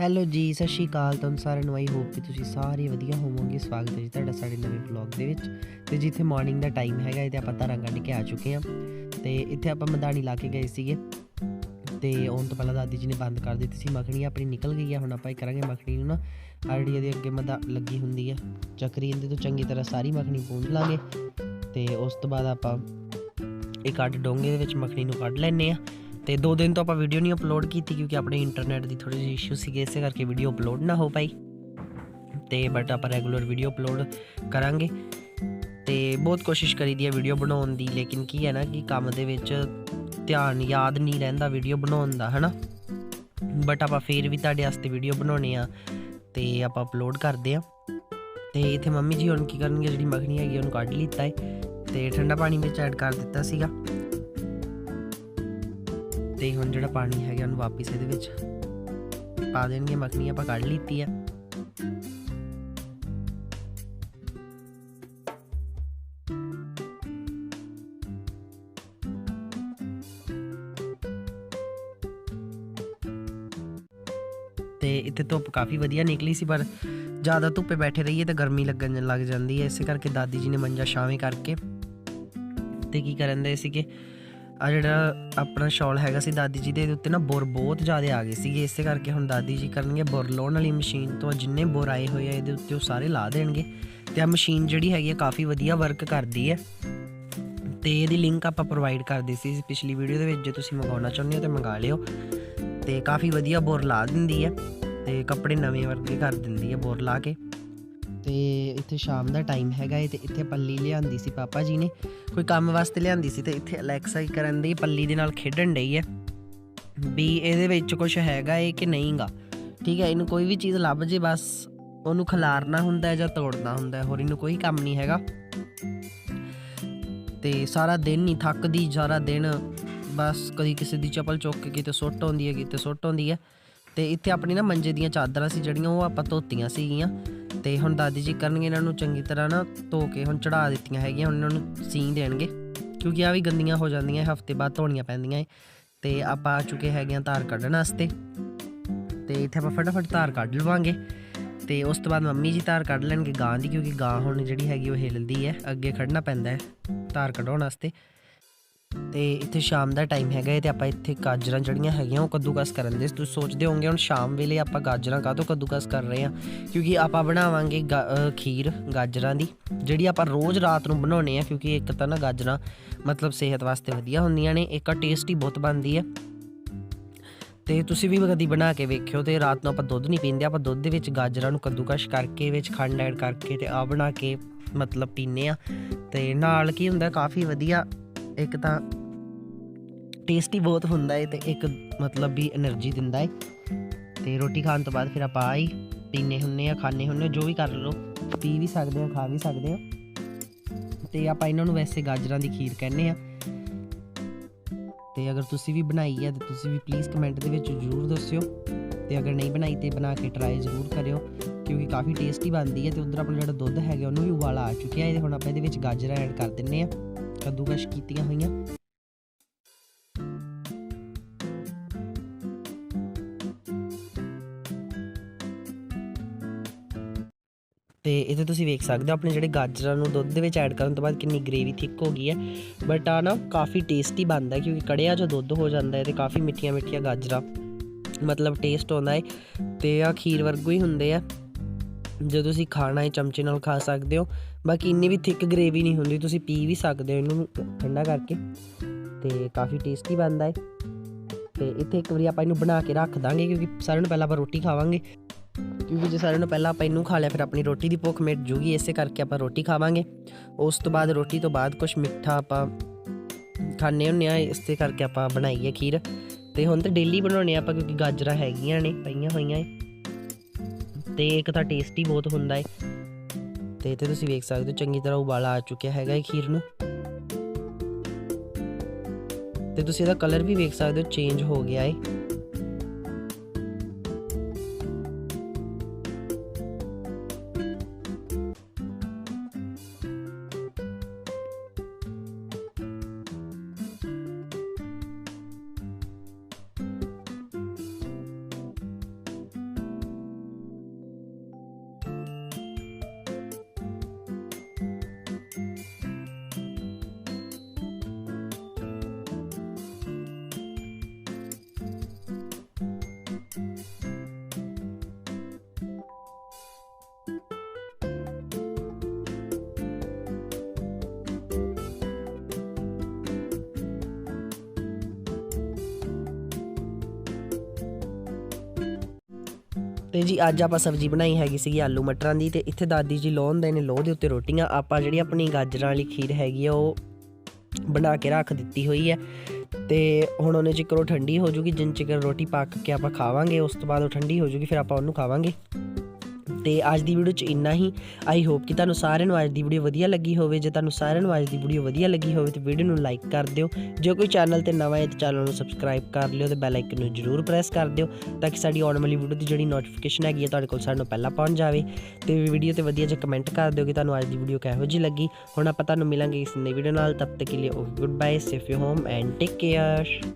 Hello ਜੀ, ਸਤਿ ਸ਼੍ਰੀ ਅਕਾਲ। ਤੁਹਾਨੂੰ ਸਾਰਿਆਂ ਨੂੰ ਆਈ ਹੋਪ ਕਿ ਤੁਸੀਂ ਸਾਰੇ ਵਧੀਆ ਹੋਵੋਗੇ। ਸਵਾਗਤ ਹੈ ਜੀ ਤੁਹਾਡਾ ਸਾਡੇ ਨਵੇਂ ਵਲੌਗ ਦੇ ਵਿੱਚ। ਤੇ ਜਿੱਥੇ ਮਾਰਨਿੰਗ ਦਾ ਟਾਈਮ ਹੈਗਾ ਇਹ ਤੇ ਆਪਾਂ ਧਾਰਾਂ ਕੱਢ ਕੇ ਆ ਚੁੱਕੇ ਹਾਂ। ਤੇ ਇੱਥੇ ਆਪਾਂ ਮਦਾਨੀ ਲਾ ਕੇ ਗਏ ਸੀਗੇ। ਤੇ ਆਉਣ ਤੋਂ ਪਹਿਲਾਂ ਦਾਦੀ ਜੀ ਨੇ ਬੰਦ ਕਰ ਦਿੱਤੀ ਸੀ ਮੱਖਣੀ, ਆਪਣੀ ਨਿਕਲ ਗਈ ਆ। ਹੁਣ ਆਪਾਂ ਇਹ ਕਰਾਂਗੇ ਮੱਖਣੀ ਨੂੰ ਨਾ। ਆਲਰੇਡੀ ਦੇ ਅੱਗੇ ਮਦਾ ਲੱਗੀ ਹੁੰਦੀ ਆ, ਚੱਕਰੀ, ਇਹਦੇ ਤੋਂ ਚੰਗੀ ਤਰ੍ਹਾਂ ਸਾਰੀ ਮੱਖਣੀ ਪੂੰਝ ਲਾਂਗੇ। ਤੇ ਉਸ ਤੋਂ ਬਾਅਦ ਆਪਾਂ ਇਹ ਕੱਢ ਡੋਂਗੇ ਦੇ ਵਿੱਚ ਮੱਖਣੀ ਨੂੰ ਕੱਢ ਲੈਨੇ ਆ ਤੇ ਦੋ ਦਿਨ ਤੋਂ ਆਪਾਂ ਵੀਡੀਓ ਨਹੀਂ ਅਪਲੋਡ ਕੀਤੀ ਕਿਉਂਕਿ ਆਪਣੇ ਇੰਟਰਨੈਟ ਦੀ ਥੋੜੀ ਜਿਹੀ ਇਸ਼ੂ ਸੀਗੇ, ਇਸੇ ਕਰਕੇ ਵੀਡੀਓ ਅਪਲੋਡ ਨਾ ਹੋ ਪਾਈ। ਤੇ ਬਟ ਆਪਾਂ ਰੈਗੂਲਰ ਵੀਡੀਓ ਅਪਲੋਡ ਕਰਾਂਗੇ। ਤੇ ਬਹੁਤ ਕੋਸ਼ਿਸ਼ ਕਰੀਦੀ ਹੈ ਵੀਡੀਓ ਬਣਾਉਣ ਦੀ, ਲੇਕਿਨ ਕੀ ਹੈ ਨਾ ਕਿ ਕੰਮ ਦੇ ਵਿੱਚ ਧਿਆਨ ਯਾਦ ਨਹੀਂ ਰਹਿੰਦਾ ਵੀਡੀਓ ਬਣਾਉਣ ਦਾ, ਹਨਾ? ਬਟ ਆਪਾਂ ਫੇਰ ਵੀ ਤੁਹਾਡੇ ਵਾਸਤੇ ਵੀਡੀਓ ਬਣਾਉਣੇ ਆ ਤੇ ਆਪਾਂ ਅਪਲੋਡ ਕਰਦੇ ਆ। ਤੇ ਇੱਥੇ ਮੰਮੀ ਜੀ ਹੁਣ ਕੀ ਕਰਨਗੇ, ਜਿਹੜੀ ਮੱਖਣੀ ਹੈਗੀ ਉਹਨੂੰ ਕੱਢ ਲਿੱਤਾ ਹੈ ਤੇ ਠੰਡਾ ਪਾਣੀ ਵਿੱਚ ਐਡ ਕਰ ਦਿੱਤਾ ਸੀਗਾ। ਤੇ ਹੁਣ ਜਿਹੜਾ ਪਾਣੀ ਹੈਗਾ ਉਹਨੂੰ ਵਾਪਸ ਇਹਦੇ ਵਿੱਚ ਪਾ ਦੇਣਗੇ, ਮੱਖਣੀ ਆਪਾਂ ਕੱਢ ਲਿੱਤੀ ਆ। ਤੇ ਇੱਥੇ ਧੁੱਪ ਕਾਫੀ ਵਧੀਆ ਨਿਕਲੀ ਸੀ, ਪਰ ਜ਼ਿਆਦਾ ਧੁੱਪੇ ਬੈਠੇ ਰਹੀਏ ਤਾਂ ਗਰਮੀ ਲੱਗਣ ਲੱਗ ਜਾਂਦੀ ਹੈ। ਇਸੇ ਕਰਕੇ ਦਾਦੀ ਜੀ ਨੇ ਮੰਜਾ ਛਾਵੇਂ ਕਰਕੇ ਤੇ ਕੀ ਕਰਨ ਦੇ ਸੀਗੇ? ਆ ਜਿਹੜਾ ਆਪਣਾ ਸ਼ਾਲ ਹੈਗਾ ਸੀ ਦਾਦੀ ਜੀ ਦੇ ਉੱਤੇ ਨਾ ਬੁਰ ਬਹੁਤ ਜ਼ਿਆਦਾ ਆ ਗਏ ਸੀਗੇ। ਇਸੇ ਕਰਕੇ ਹੁਣ ਦਾਦੀ ਜੀ ਕਰਨਗੇ ਬੁਰ ਲਾਉਣ ਵਾਲੀ ਮਸ਼ੀਨ ਤੋਂ। ਜਿੰਨੇ ਬੁਰ ਆਏ ਹੋਏ ਆ, ਇਹਦੇ ਉੱਤੇ ਉਹ ਸਾਰੇ ਲਾ ਦੇਣਗੇ। ਤੇ ਆ ਮਸ਼ੀਨ ਜਿਹੜੀ ਹੈਗੀ ਆ, ਕਾਫੀ ਵਧੀਆ ਵਰਕ ਕਰਦੀ ਹੈ ਤੇ ਇਹਦੀ ਲਿੰਕ ਆਪਾਂ ਪ੍ਰੋਵਾਈਡ ਕਰਦੇ ਸੀ ਪਿਛਲੀ ਵੀਡੀਓ ਦੇ ਵਿੱਚ। ਜੇ ਤੁਸੀਂ ਮੰਗਾਉਣਾ ਚਾਹੁੰਦੇ ਹੋ ਤਾਂ ਮੰਗਾ ਲਿਓ। ਤੇ ਕਾਫੀ ਵਧੀਆ ਬੁਰ ਲਾ ਦਿੰਦੀ ਹੈ ਤੇ ਕੱਪੜੇ ਨਵੇਂ ਵਰਗੇ ਕਰ ਦਿੰਦੀ ਹੈ ਬੁਰ ਲਾ ਕੇ। ਤੇ ਇੱਥੇ ਸ਼ਾਮ ਦਾ ਟਾਈਮ ਹੈਗਾ ਏ ਤੇ ਇੱਥੇ ਪੱਲੀ ਲਿਆਂਦੀ ਸੀ ਪਾਪਾ ਜੀ ਨੇ। ਕੋਈ ਕੰਮ ਵਾਸਤੇ ਲਿਆਂਦੀ ਸੀ ਤੇ ਇੱਥੇ ਅਲੈਕਸਾ ਹੀ ਕਰਨ ਦੀ ਪੱਲੀ ਦੇ ਨਾਲ ਖੇਡਣ ਡਈ ਹੈ ਵੀ ਇਹਦੇ ਵਿੱਚ ਕੁਝ ਹੈਗਾ ਏ ਕਿ ਨਹੀਂਗਾ। ਠੀਕ ਹੈ ਇਹਨੂੰ ਕੋਈ ਵੀ ਚੀਜ਼ ਲੱਭ ਜੇ ਬਸ ਉਹਨੂੰ ਖਿਲਾਰਨਾ ਹੁੰਦਾ ਹੈ ਜਾਂ ਤੋੜਨਾ ਹੁੰਦਾ ਹੈ ਹੋਰ ਇਹਨੂੰ ਕੋਈ ਕੰਮ ਨਹੀਂ ਹੈਗਾ। ਤੇ ਸਾਰਾ ਦਿਨ ਨਹੀਂ ਥੱਕਦੀ, ਸਾਰਾ ਦਿਨ ਬਸ ਕਦੀ ਕਿਸੇ ਦੀ ਚਪਲ ਚੁੱਕ ਕੇ ਕਿਤੇ ਸੁੱਟ ਆਉਂਦੀ ਹੈ ਕਿਤੇ ਸੁੱਟ ਆਉਂਦੀ ਹੈ। ਤੇ ਇੱਥੇ ਆਪਣੀ ਨਾ ਮੰਜੇ ਦੀਆਂ ਚਾਦਰਾਂ ਸੀ ਜਿਹੜੀਆਂ, ਉਹ ਆਪਾਂ ਧੋਤੀਆਂ ਸੀਗੀਆਂ। ਤੇ ਹੁਣ ਦਾਦੀ ਜੀ ਕਰਨਗੇ ਇਹਨਾਂ ਨੂੰ ਚੰਗੀ ਤਰ੍ਹਾਂ ਨਾ ਧੋ ਕੇ ਹੁਣ ਚੜਾ ਦਿੱਤੀਆਂ ਹੈਗੀਆਂ, ਹੁਣ ਇਹਨਾਂ ਨੂੰ ਸੀਂ ਦੇਣਗੇ। ਕਿਉਂਕਿ ਆ ਵੀ ਗੰਦੀਆਂ ਹੋ ਜਾਂਦੀਆਂ ਹਫ਼ਤੇ ਬਾਅਦ ਧੋਣੀਆਂ ਪੈਂਦੀਆਂ ਏ। ਤੇ ਆਪਾਂ ਆ ਚੁੱਕੇ ਹੈਗੇ ਆ ਧਾਰ ਕੱਢਣ ਵਾਸਤੇ। ਤੇ ਇੱਥੇ ਆਪਾਂ ਫਟਾਫਟ ਧਾਰ ਕੱਢ ਲਵਾਂਗੇ। ਤੇ ਉਸ ਤੋਂ ਬਾਅਦ ਮੰਮੀ ਜੀ ਧਾਰ ਕੱਢ ਲੈਣਗੇ ਗਾਂ ਦੀ, ਕਿਉਂਕਿ ਗਾਂ ਹੁਣ ਜਿਹੜੀ ਹੈਗੀ ਉਹ ਹਿੱਲਦੀ ਹੈ ਅੱਗੇ ਖੜਨਾ ਪੈਂਦਾ ਹੈ ਧਾਰ ਕਢਾਉਣ ਵਾਸਤੇ। ਤੇ ਇੱਥੇ ਸ਼ਾਮ ਦਾ ਟਾਈਮ ਹੈਗਾ ਹੈ ਤੇ ਆਪਾਂ ਇੱਥੇ ਗਾਜਰਾਂ ਜਿਹੜੀਆਂ ਹੈਗੀਆਂ, ਉਹ ਕੱਦੂਕਸ ਕਰਨ ਦੇ। ਤੁਸੀਂ ਸੋਚਦੇ ਹੋਵੋਗੇ, ਹੁਣ ਸ਼ਾਮ ਵੇਲੇ ਆਪਾਂ ਗਾਜਰਾਂ ਕਾਹਤੋਂ ਕੱਦੂਕਸ ਕਰ ਰਹੇ ਹਾਂ? ਕਿਉਂਕਿ ਆਪਾਂ ਬਣਾਵਾਂਗੇ ਗਾ- ਖੀਰ ਗਾਜਰਾਂ ਦੀ, ਜਿਹੜੀ ਆਪਾਂ ਰੋਜ਼ ਰਾਤ ਨੂੰ ਬਣਾਉਣੇ ਆ ਕਿਉਂਕਿ ਇੱਕ ਤਾਂ ਨਾ ਗਾਜਰਾਂ ਮਤਲਬ ਸਿਹਤ ਵਾਸਤੇ ਵਧੀਆ ਹੁੰਦੀਆਂ ਨੇ, ਇੱਕ ਟੇਸਟੀ ਬਹੁਤ ਬਣਦੀ ਹੈ। ਤੇ ਤੁਸੀਂ ਵੀ ਕਦੀ ਬਣਾ ਕੇ ਵੇਖਿਓ ਤੇ ਰਾਤ ਨੂੰ ਆਪਾਂ ਦੁੱਧ ਨਹੀਂ ਪੀਂਦੇ, ਆਪਾਂ ਦੁੱਧ ਦੇ ਵਿੱਚ ਗਾਜਰਾਂ ਨੂੰ ਕੱਦੂਕਸ਼ ਕਰਕੇ, ਵਿੱਚ ਖੰਡ ਐਡ ਕਰਕੇ ਤੇ ਆ ਬਣਾ ਕੇ ਮਤਲਬ ਪੀਨੇ ਆ ਤੇ ਨਾਲ ਕੀ ਹੁੰਦਾ, ਕਾਫੀ ਵਧੀਆ ਇੱਕ ਤਾਂ ਟੇਸਟੀ ਬਹੁਤ ਹੁੰਦਾ ਹੈ ਤੇ ਇੱਕ ਮਤਲਬ ਵੀ એનર્ਜੀ ਦਿੰਦਾ ਹੈ ਤੇ ਰੋਟੀ ਖਾਣ ਤੋਂ ਬਾਅਦ ਫਿਰ ਆਪਾਂ ਆਈ ਪੀਨੇ ਹੁੰਨੇ ਆ ਖਾਣੇ ਹੁੰਨੇ ਜੋ ਵੀ ਕਰ ਲਓ, ਪੀ ਵੀ ਸਕਦੇ ਆ, ਖਾ ਵੀ ਸਕਦੇ ਆ। ਤੇ ਆਪਾਂ ਇਹਨਾਂ ਨੂੰ ਵੈਸੇ ਗਾਜਰਾਂ ਦੀ ਖੀਰ ਕਹਿੰਦੇ ਆ। ਤੇ ਅਗਰ ਤੁਸੀਂ ਵੀ ਬਣਾਈ ਹੈ ਤੇ ਤੁਸੀਂ ਵੀ ਪਲੀਜ਼ ਕਮੈਂਟ ਦੇ ਵਿੱਚ ਜ਼ਰੂਰ ਦੱਸਿਓ। ਤੇ ਅਗਰ ਨਹੀਂ ਬਣਾਈ ਤੇ ਬਣਾ ਕੇ ਟਰਾਈ ਜ਼ਰੂਰ ਕਰਿਓ, ਕਿਉਂਕਿ ਕਾਫੀ ਟੇਸਟੀ ਬਣਦੀ ਹੈ ਤੇ ਉਧਰ ਆਪਣਾ ਜਿਹੜਾ ਦੁੱਧ ਹੈਗਾ ਉਹਨੂੰ ਵੀ ਉਬਾਲਾ ਆ ਚੁੱਕਿਆ ਹੈ ਹੁਣ ਆਪਾਂ ਇਹਦੇ ਵਿੱਚ ਗਾਜਰਾਂ ਐਡ ਕਰ ਦਿੰਨੇ ਆ। ਕੱਦੂਕਸ਼ ਕੀਤੀਆਂ ਹੋਈਆਂ ਤੇ ਇੱਥੇ ਤੁਸੀਂ ਵੇਖ ਸਕਦੇ ਹੋ ਆਪਣੇ ਜਿਹੜੇ ਗਾਜਰਾਂ ਨੂੰ ਦੁੱਧ ਦੇ ਵਿੱਚ ਐਡ ਕਰਨ ਤੋਂ ਬਾਅਦ ਕਿੰਨੀ ਗ੍ਰੇਵੀ ਥਿੱਕ ਹੋ ਗਈ ਹੈ। ਬਟ ਆ ਨਾ ਕਾਫੀ ਟੇਸਟੀ ਬਣਦਾ ਹੈ ਕਿਉਂਕਿ ਕੜਿਆ ਜੋ ਦੁੱਧ ਹੋ ਜਾਂਦਾ ਹੈ ਤੇ ਕਾਫੀ ਮਿੱਠੀਆਂ ਮਿੱਠੀਆਂ ਗਾਜਰਾਂ ਮਤਲਬ ਟੇਸਟ ਆਉਂਦਾ ਹੈ ਤੇ ਆ ਖੀਰ ਵਰਗੂ ਹੀ ਹੁੰਦੇ ਆ। ਜੇ ਤੁਸੀਂ ਖਾਣਾ ਹੈ ਚਮਚੇ ਨਾਲ ਖਾ ਸਕਦੇ ਹੋ, ਬਾਕੀ ਇੰਨੀ ਵੀ ਥਿਕ ਗ੍ਰੇਵੀ ਨਹੀਂ ਹੁੰਦੀ, ਤੁਸੀਂ ਪੀ ਵੀ ਸਕਦੇ ਹੋ ਇਹਨੂੰ ਠੰਡਾ ਕਰਕੇ, ਤੇ ਕਾਫੀ ਟੇਸਟੀ ਬਣਦਾ ਹੈ ਤੇ ਇੱਥੇ ਇੱਕ ਵਾਰੀ ਆਪਾਂ ਇਹਨੂੰ ਬਣਾ ਕੇ ਰੱਖ ਦਾਂਗੇ, ਕਿਉਂਕਿ ਸਾਰਿਆਂ ਨੂੰ ਪਹਿਲਾਂ ਆਪਾਂ ਰੋਟੀ ਖਾਵਾਂਗੇ। ਕਿਉਂਕਿ ਜੇ ਸਾਰਿਆਂ ਨੂੰ ਪਹਿਲਾਂ ਆਪਾਂ ਇਹਨੂੰ ਖਾ ਲਿਆ, ਫਿਰ ਆਪਣੀ ਰੋਟੀ ਦੀ ਭੁੱਖ ਮਿਟ ਜੂਗੀ, ਇਸੇ ਕਰਕੇ ਆਪਾਂ ਰੋਟੀ ਖਾਵਾਂਗੇ। ਉਸ ਤੋਂ ਬਾਅਦ ਰੋਟੀ ਤੋਂ ਬਾਅਦ ਕੁਝ ਮਿੱਠਾ ਆਪਾਂ ਖਾਣੇ ਹੁੰਨੇ ਆ ਇਸੇ ਕਰਕੇ ਆਪਾਂ ਬਣਾਈਏ ਖੀਰ। ਤੇ ਹੁਣ ਤਾਂ ਡੇਲੀ ਬਣਾਉਣੇ ਆ ਆਪਾਂ, ਕਿਉਂਕਿ ਗਾਜਰਾਂ ਹੈਗੀਆਂ ਨੇ, ਪਈਆਂ ਹੋਈਆਂ ਏ ਤੇ ਇੱਕ ਤਾਂ ਟੇਸਟੀ ਬਹੁਤ ਹੁੰਦਾ ਏ। ਤੇ ਇੱਥੇ ਤੁਸੀਂ ਵੇਖ ਸਕਦੇ ਹੋ, ਚੰਗੀ ਤਰ੍ਹਾਂ ਉਬਾਲਾ ਆ ਚੁੱਕਿਆ ਹੈਗਾ ਇਹ ਖੀਰ ਨੂੰ। ਤੇ ਤੁਸੀਂ ਇਹਦਾ ਕਲਰ ਵੀ ਵੇਖ ਸਕਦੇ ਹੋ ਚੇਂਜ ਹੋ ਗਿਆ ਏ। ਤੇ ਜੀ ਅੱਜ ਆਪਾਂ ਸਬਜ਼ੀ ਬਣਾਈ ਹੈਗੀ ਸੀਗੀ ਆਲੂ ਮਟਰਾਂ ਦੀ ਤੇ ਇੱਥੇ ਦਾਦੀ ਜੀ ਲਾਉਂਦੇ ਨੇ, ਲੋਹ ਦੇ ਉੱਤੇ ਰੋਟੀਆਂ। ਆਪਾਂ ਜਿਹੜੀ ਆਪਣੀ ਗਾਜਰਾਂ ਵਾਲੀ ਖੀਰ ਹੈਗੀ ਆ, ਉਹ ਬਣਾ ਕੇ ਰੱਖ ਦਿੱਤੀ ਹੋਈ ਹੈ ਤੇ ਹੁਣ ਉਹਨੇ ਚਿਕਰ ਉਹ ਠੰਡੀ ਹੋ ਜੂਗੀ, ਜਿੰਨ ਚਿਕਰ ਰੋਟੀ ਪੱਕ ਕੇ ਆਪਾਂ ਖਾਵਾਂਗੇ, ਉਸ ਤੋਂ ਬਾਅਦ ਉਹ ਠੰਡੀ ਹੋ ਜੂਗੀ, ਫਿਰ ਆਪਾਂ ਉਹਨੂੰ ਖਾਵਾਂਗੇ। ਤੇ ਅੱਜ ਦੀ ਵੀਡੀਓ 'ਚ ਇੰਨਾ ਹੀ। ਆਈ ਹੋਪ ਕਿ ਤੁਹਾਨੂੰ ਸਾਰਿਆਂ ਨੂੰ ਅੱਜ ਦੀ ਵੀਡੀਓ ਵਧੀਆ ਲੱਗੀ ਹੋਵੇ। ਜੇ ਤੁਹਾਨੂੰ ਸਾਰਿਆਂ ਨੂੰ ਅੱਜ ਦੀ ਵੀਡੀਓ ਵਧੀਆ ਲੱਗੀ ਹੋਵੇ ਤੇ ਵੀਡੀਓ ਨੂੰ ਲਾਈਕ ਕਰ ਦਿਓ। ਜੇ ਕੋਈ ਚੈਨਲ ਤੇ ਨਵਾਂ ਹੈ ਤਾਂ ਚੈਨਲ ਨੂੰ ਸਬਸਕ੍ਰਾਈਬ ਕਰ ਲਿਓ ਤੇ ਬੈਲ ਆਈਕਨ ਨੂੰ ਜਰੂਰ ਪ੍ਰੈਸ ਕਰ ਦਿਓ ਤਾਂ ਕਿ ਸਾਡੀ ਆਉਣ ਵਾਲੀ ਵੀਡੀਓ ਦੀ ਜਿਹੜੀ ਨੋਟੀਫਿਕੇਸ਼ਨ ਹੈਗੀ ਹੈ ਤੁਹਾਡੇ ਕੋਲ ਸਾਰਿਆਂ ਨੂੰ ਪਹਿਲਾਂ ਪਹੁੰਚ ਜਾਵੇ। ਤੇ ਵੀਡੀਓ ਤੇ ਵਧੀਆ ਜਿਹਾ ਕਮੈਂਟ ਕਰ ਦਿਓ ਕਿ ਤੁਹਾਨੂੰ ਅੱਜ ਦੀ ਵੀਡੀਓ ਕਿਹੋ ਜਿਹੀ ਲੱਗੀ। ਹੁਣ ਆਪਾਂ ਤੁਹਾਨੂੰ ਮਿਲਾਂਗੇ ਇਸ ਨਵੀਂ ਵੀਡੀਓ ਨਾਲ। ਤਬ ਤੱਕ ਕੇ ਲਈ goodbye safe you home and take care